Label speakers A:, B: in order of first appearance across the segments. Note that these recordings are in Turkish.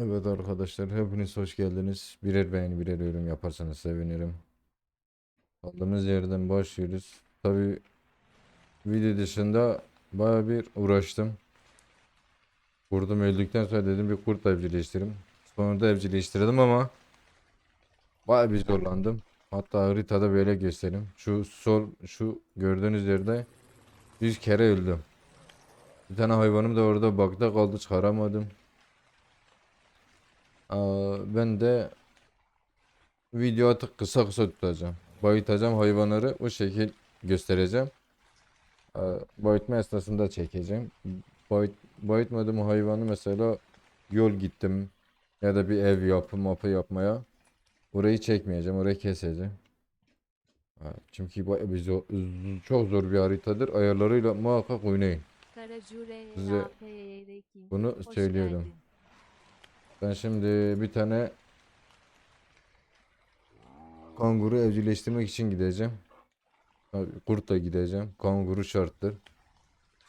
A: Evet arkadaşlar hepiniz hoş geldiniz. Birer beğeni birer yorum yaparsanız sevinirim. Kaldığımız yerden başlıyoruz. Tabi video dışında baya bir uğraştım. Kurdum öldükten sonra dedim bir kurt evcilleştireyim. Sonra da evcilleştirdim ama baya bir zorlandım. Hatta haritada böyle göstereyim. Şu sol şu gördüğünüz yerde 100 kere öldüm. Bir tane hayvanım da orada bakta kaldı çıkaramadım. Ben de video atıp kısa kısa tutacağım. Bayıtacağım hayvanları o şekil göstereceğim. Bayıtma esnasında çekeceğim. Bayıt, bayıtmadığım hayvanı mesela yol gittim ya da bir ev yapı mapı yapmaya orayı çekmeyeceğim. Orayı keseceğim. Çünkü bu zor- çok zor bir haritadır. Ayarlarıyla muhakkak oynayın. Size. Bunu söylüyorum. Ben şimdi bir tane kanguru evcilleştirmek için gideceğim. Kurtla gideceğim. Kanguru şarttır.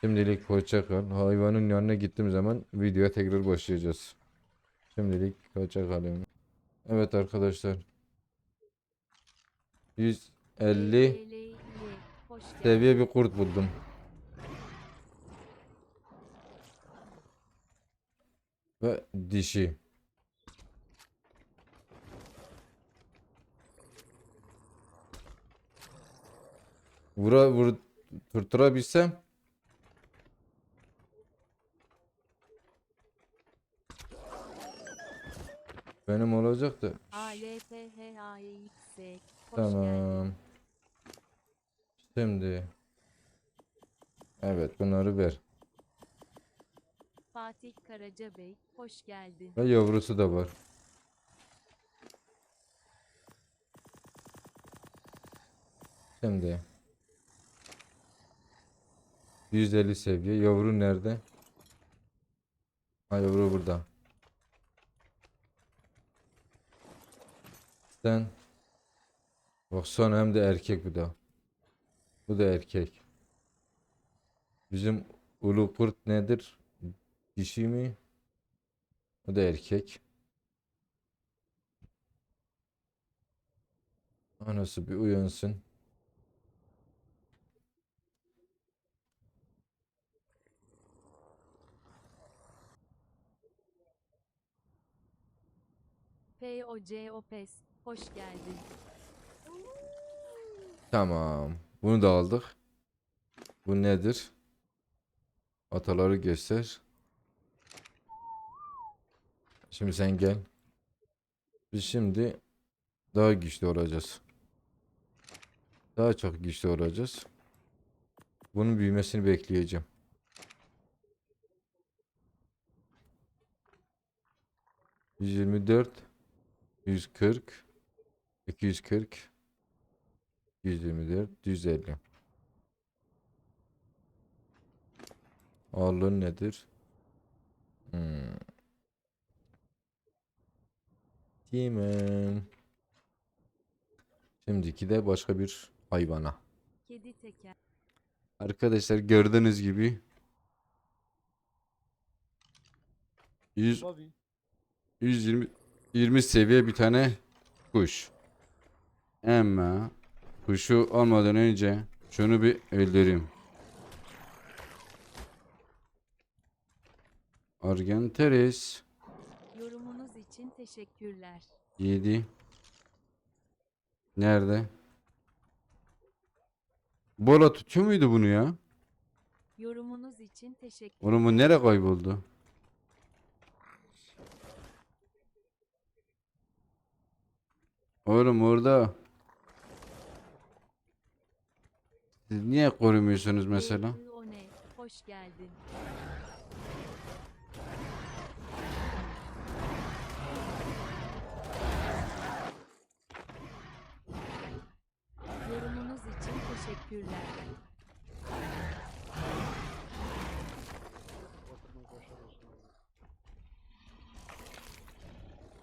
A: Şimdilik hoşça kal. Hayvanın yanına gittiğim zaman videoya tekrar başlayacağız. Şimdilik hoşça kalın. Evet arkadaşlar. 150
B: Leyleyle, Hoş geldin.
A: seviye bir kurt buldum. Ve dişi. Vura vur tutturabilsem benim.
B: ALPHAX. Hoş
A: Tamam. Şimdi Evet bunları ver.
B: Fatih Karaca Bey. Hoş geldin.
A: Ve yavrusu da var. Şimdi 150 seviye. Yavru nerede? Ha yavru burada. Sen Baksana hem de erkek bu da. Bu da erkek. Bizim ulu kurt nedir? Dişi mi? O da erkek. Anası bir uyansın.
B: POCOPES. Hoş geldin.
A: Tamam. Bunu da aldık. Bu nedir? Ataları göster. Şimdi sen gel. Biz şimdi daha güçlü olacağız. Daha çok güçlü olacağız. Bunun büyümesini bekleyeceğim. Yüz yirmi dört, yüz kırk, iki yüz kırk, 124, 150. Ağırlığı nedir? Hmm. Tamam. Şimdiki de başka bir hayvana.
B: Kedi teker.
A: Arkadaşlar gördüğünüz gibi 100
C: Tabii.
A: 120 20 seviye bir tane kuş. Ama kuşu almadan önce şunu bir öldüreyim. Argenteris
B: için teşekkürler.
A: 7 Nerede? Bola tutuyor muydu bunu ya?
B: Yorumunuz için teşekkür.
A: Oğlum bu nereye kayboldu? Oğlum orada. Siz niye korumuyorsunuz mesela?
B: O ne? Hoş geldin. Yorumunuz için teşekkürler.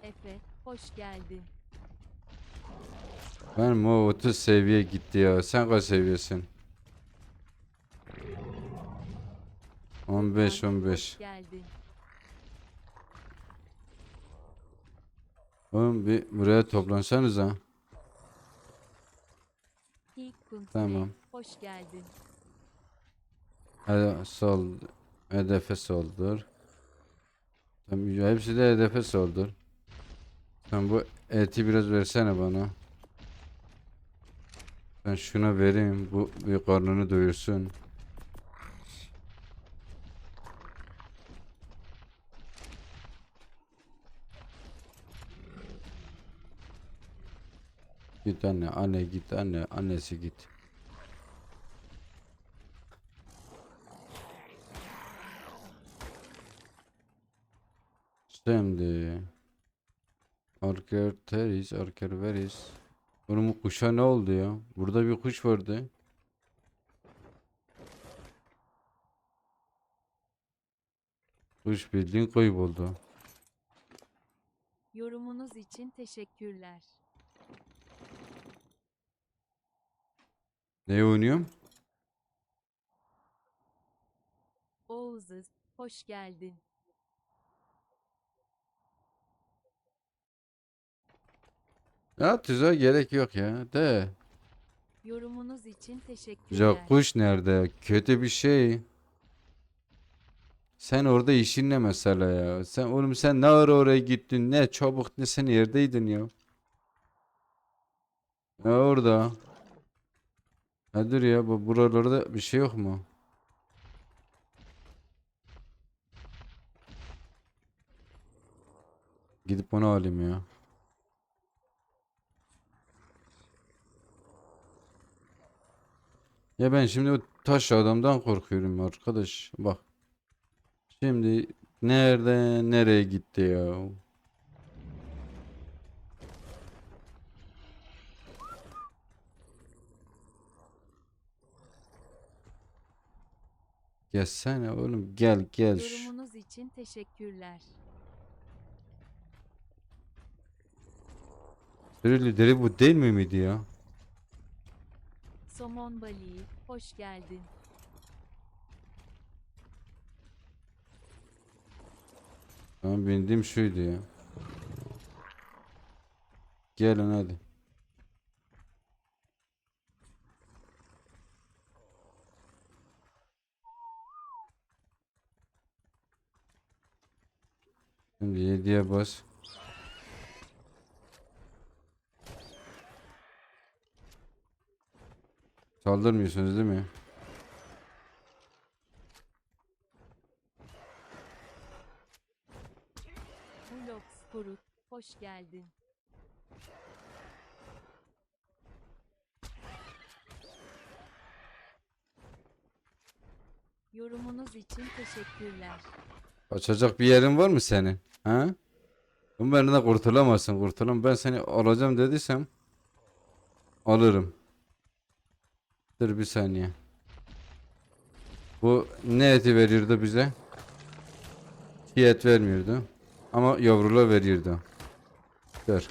B: Efe, hoş geldin.
A: Benim o 30 seviye gitti ya. Sen kaç seviyesin? 15
B: Furkan,
A: 15.
B: Hoş geldin.
A: Oğlum bir buraya toplansanıza.
B: İlk Kunt
A: Tamam.
B: Hoş geldin.
A: Sol. Hedefe soldur. Tamam, hepsi de hedefe soldur. Sen bu eti biraz versene bana. Ben şuna vereyim. Bu bir karnını doyursun. Git anne, anne git anne, annesi git. Şimdi Arker teris, arker veris. Oğlum bu kuşa ne oldu ya? Burada bir kuş vardı. Kuş bildiğin kayboldu.
B: Yorumunuz için teşekkürler.
A: Ne oynuyorum?
B: Oğuzuz, hoş geldin.
A: Ya tuzağa gerek yok ya. De.
B: Yorumunuz için teşekkürler.
A: Ya kuş nerede? Kötü bir şey. Sen orada işin ne mesela ya? Sen oğlum sen ne ara oraya gittin? Ne çabuk ne sen yerdeydin ya? Ne orada? Nedir ya bu buralarda bir şey yok mu? Gidip onu alayım ya. Ya ben şimdi o taş adamdan korkuyorum arkadaş. Bak. Şimdi nerede nereye gitti ya? Gelsene oğlum gel gel.
B: Yorumunuz için teşekkürler.
A: Sürü lideri bu değil mi miydi ya?
B: Somon Bali, hoş geldin.
A: Tamam bindiğim şuydu ya. Gelin hadi. Şimdi 7'ye bas. Saldırmıyorsunuz değil mi?
B: Vlogs Kurut, hoş geldin. Yorumunuz için teşekkürler.
A: Kaçacak bir yerin var mı senin? Ha? Bu benden kurtulamazsın kurtulam. Ben seni alacağım dediysem alırım. Dur bir saniye. Bu ne eti veriyordu bize? Çiğ et vermiyordu. Ama yavrula veriyordu. Dur.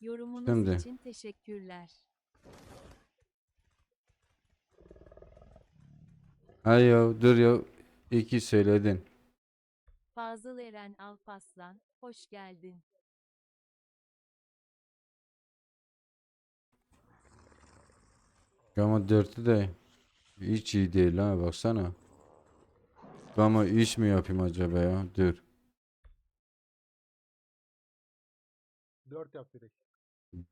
B: Yorumunuz
A: Şimdi.
B: için teşekkürler.
A: Hay ya dur ya. İki söyledin.
B: Fazıl Eren Alpaslan, hoş geldin.
A: Ama dörtü de hiç iyi değil ha baksana. Ama iş mi yapayım acaba ya? Dur.
C: 4 yap direkt.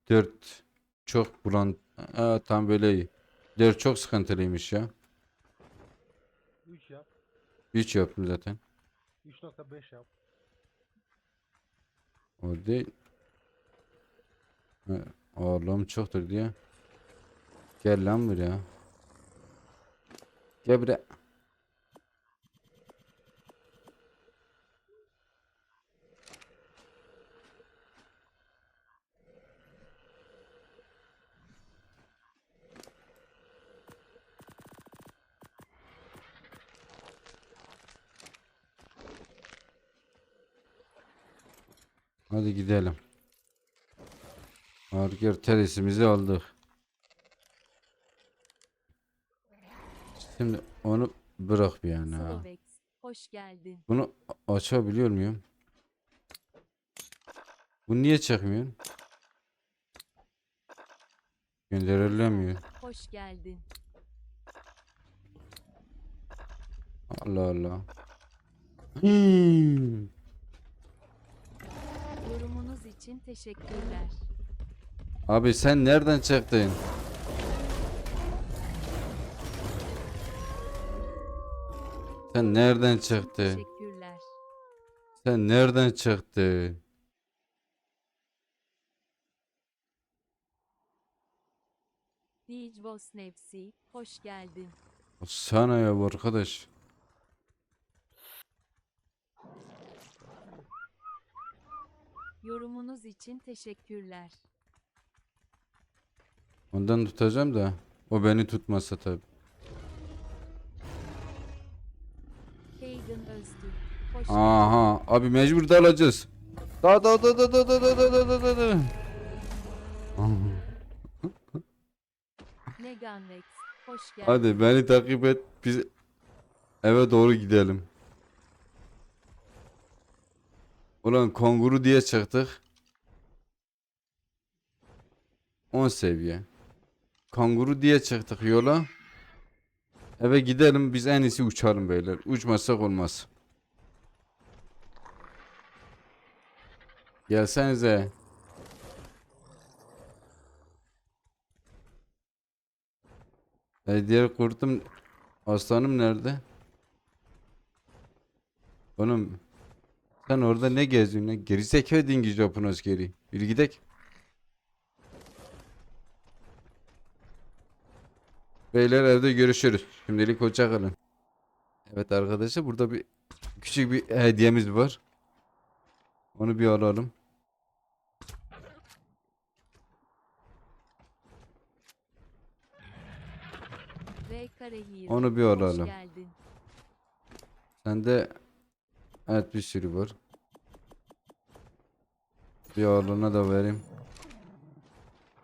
A: 4 çok bulan Aa, tam böyle iyi. 4 çok sıkıntılıymış ya.
C: 3 yap.
A: 3 yaptım zaten.
C: 3.5 yap.
A: O değil. Ha, Ağırlığım çoktur diye. Gel lan buraya. Gel buraya. Hadi gidelim. Harker teresimizi aldık. Şimdi onu bırak bir yana.
B: Slovex, hoş geldin.
A: Bunu açabiliyor muyum? Bu niye çıkmıyor? Gönderilemiyor.
B: Hoş geldin.
A: Allah Allah. Hmm.
B: Yorumunuz için teşekkürler.
A: Abi sen nereden çıktın? Sen nereden çıktın?
B: Teşekkürler.
A: Sen nereden çıktın?
B: Dijvos Nefsi, hoş geldin.
A: Sana ya bu arkadaş.
B: Yorumunuz için teşekkürler.
A: Ondan tutacağım da o beni tutmasa tabi. Aha abi mecbur da alacağız. Da da da da da da da da da da da da.
B: Negan Rex, hoş geldin.
A: Hadi beni takip et biz eve doğru gidelim. Ulan konguru diye çıktık. 10 seviye. Kanguru diye çıktık yola. Eve gidelim biz en iyisi uçalım beyler. Uçmazsak olmaz. Gelsenize. E diğer kurtum aslanım nerede? Oğlum sen orada ne geziyorsun lan? Gerizekalı dingi Japon askeri. Yürü gidek. Beyler evde görüşürüz. Şimdilik hoşça kalın. Evet arkadaşlar burada bir küçük bir hediyemiz var. Onu bir alalım. Onu bir alalım. Sende evet bir sürü var. Bir oğluna da vereyim.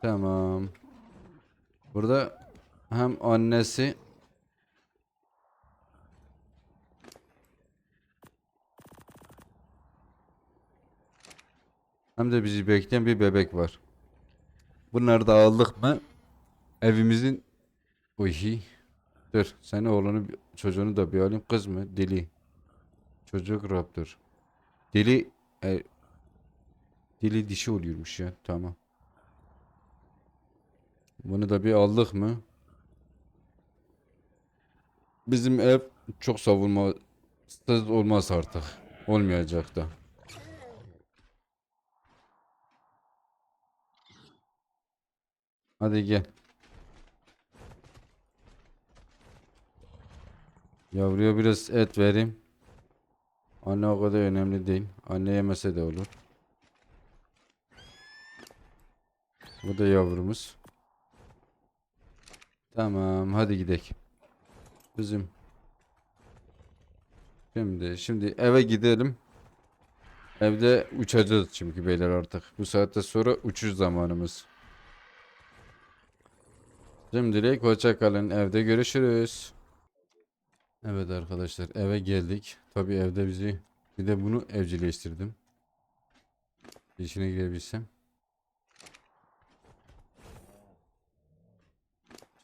A: Tamam. Burada hem annesi hem de bizi bekleyen bir bebek var. Bunları da aldık mı evimizin Uy. Dur. Sen oğlunu çocuğunu da bir alayım. Kız mı? Deli. Çocuk raptor. Deli e, deli dişi oluyormuş ya. Tamam. Bunu da bir aldık mı? Bizim ev çok savunmasız olmaz artık. Olmayacak da. Hadi gel. Yavruya biraz et vereyim. Anne o kadar önemli değil. Anne yemese de olur. Bu da yavrumuz. Tamam hadi gidelim. Bizim. Şimdi şimdi eve gidelim. Evde uçacağız çünkü beyler artık. Bu saatte sonra uçuş zamanımız. Şimdilik hoşça kalın. Evde görüşürüz. Evet arkadaşlar eve geldik. Tabi evde bizi bir de bunu evcilleştirdim. İçine girebilsem.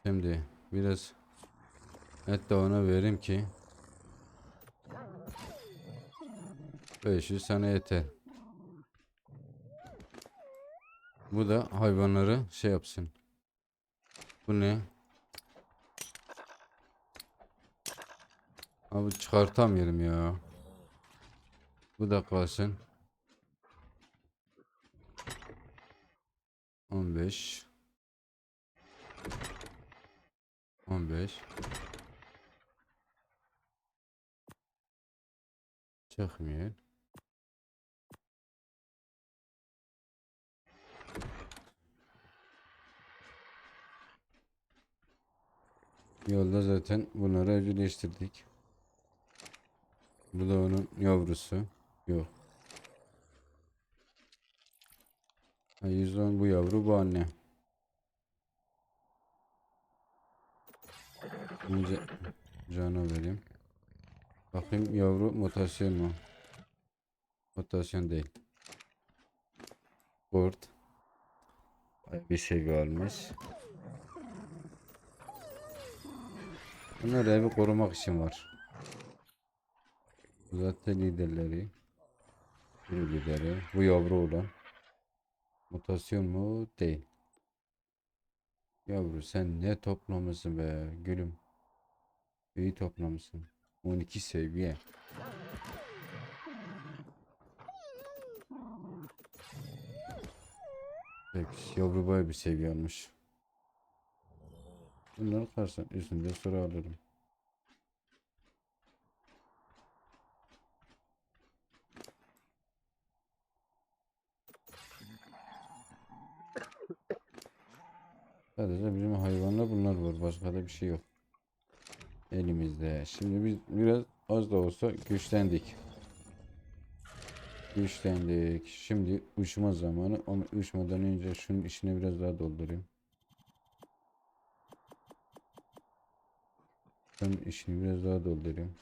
A: Şimdi biraz et de ona vereyim ki 500 sana yeter. Bu da hayvanları şey yapsın. Bu ne? Abi çıkartamıyorum ya. Bu da kalsın. 15 15 Çıkmıyor. Yolda zaten bunları evcilleştirdik. Bu da onun yavrusu. Yok. Ha, 110 bu yavru bu anne. Önce cana vereyim. Bakayım yavru mutasyon mu? Mutasyon değil. Kurt. Bir seviye almış. Bunlar evi korumak için var. Zaten liderleri. Bir lideri. Bu yavru olan. Mutasyon mu? Değil. Yavru sen ne toplamışsın be gülüm. İyi toplamışsın. 12 seviye. Peki yavru bayağı bir seviye almış. Bunları karşıdan üstünde sıra alırım. Sadece bizim hayvanlar bunlar var. Başka da bir şey yok. Elimizde. Şimdi biz biraz az da olsa güçlendik. Güçlendik. Şimdi uçma zamanı ama uçmadan önce şunun içine biraz daha doldurayım. Şunun içini biraz daha doldurayım.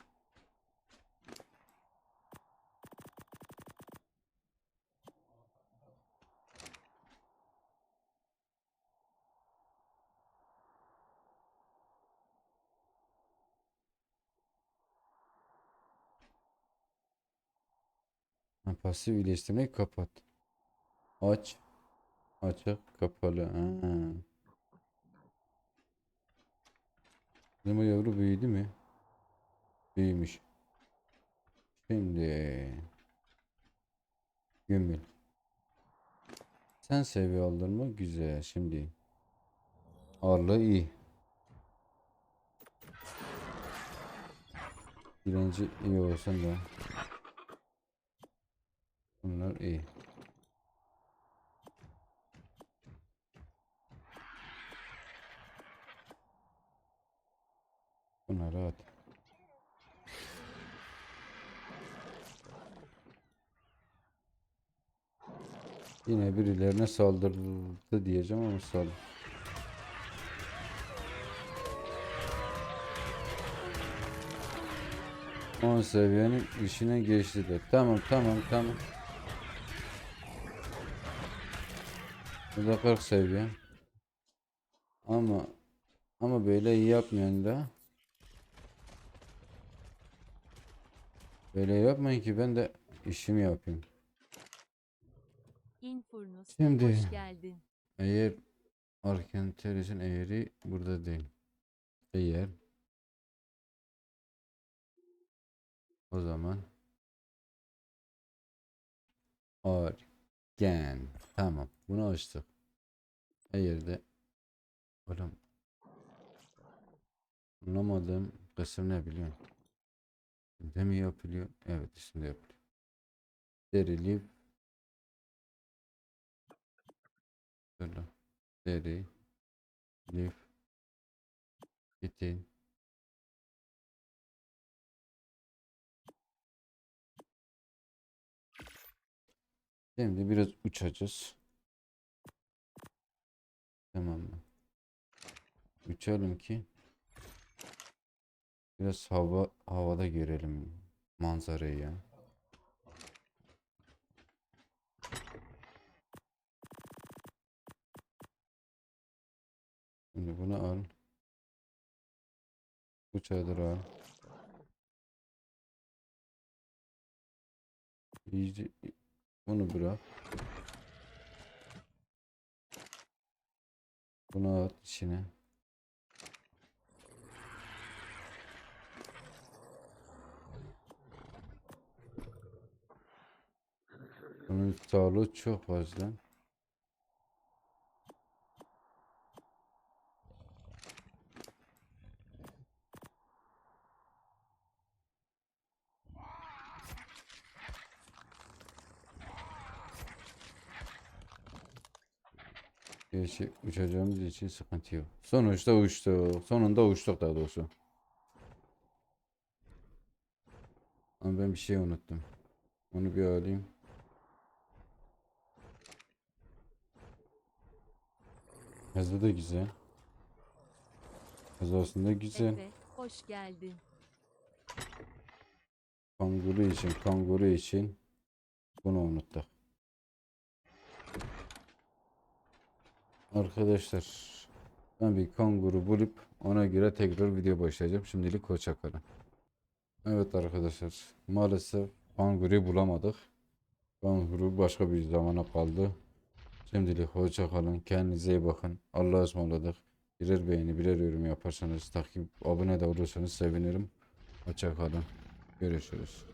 A: Pasif iyileştirmeyi kapat. Aç. Açık kapalı. Ha. O yavru büyüdü mü? Büyümüş. Şimdi gömül. Sen seviye aldın mı? Güzel. Şimdi ağırlığı iyi. Direnci iyi olsun da. Bunlar iyi. Bunlar rahat. Yine birilerine saldırdı diyeceğim ama saldır. On seviyenin işine geçti de. Tamam tamam tamam. Bu da 40 seviye. Ama ama böyle iyi yapmayın da. Böyle yapmayın ki ben de işimi yapayım.
B: Infurnus.
A: Şimdi-
B: Hoş geldin.
A: Eğer Arkenteris'in eğri burada değil. Eğer o zaman Arken tamam bunu açtık. Eğer de oğlum anlamadığım kısım ne biliyor Üstünde mi yapılıyor? Evet üstünde yapılıyor. Deri Şöyle. Deri. Lif. Bitin. Şimdi biraz uçacağız. Tamam mı? Uçalım ki biraz hava havada görelim manzarayı ya. Şimdi bunu al. Bu çadırı al. İyice bunu bırak. Bunu at içine. Sağlığı çok fazla. Gerçi uçacağımız için sıkıntı yok. Sonuçta uçtuk. Sonunda uçtuk daha doğrusu. Ama ben bir şey unuttum. Onu bir alayım. Hızlı da güzel. Hızı aslında güzel.
B: Efe. Hoş geldin.
A: kanguru için, kanguru için bunu unuttuk. Arkadaşlar ben bir kanguru bulup ona göre tekrar video başlayacağım. Şimdilik hoşça kalın. Evet arkadaşlar maalesef kanguru bulamadık. Kanguru başka bir zamana kaldı. Şimdilik hoşça kalın. Kendinize iyi bakın. Allah'a ısmarladık. Birer beğeni, birer yorum yaparsanız, takip, abone de olursanız sevinirim. Hoşça kalın. Görüşürüz.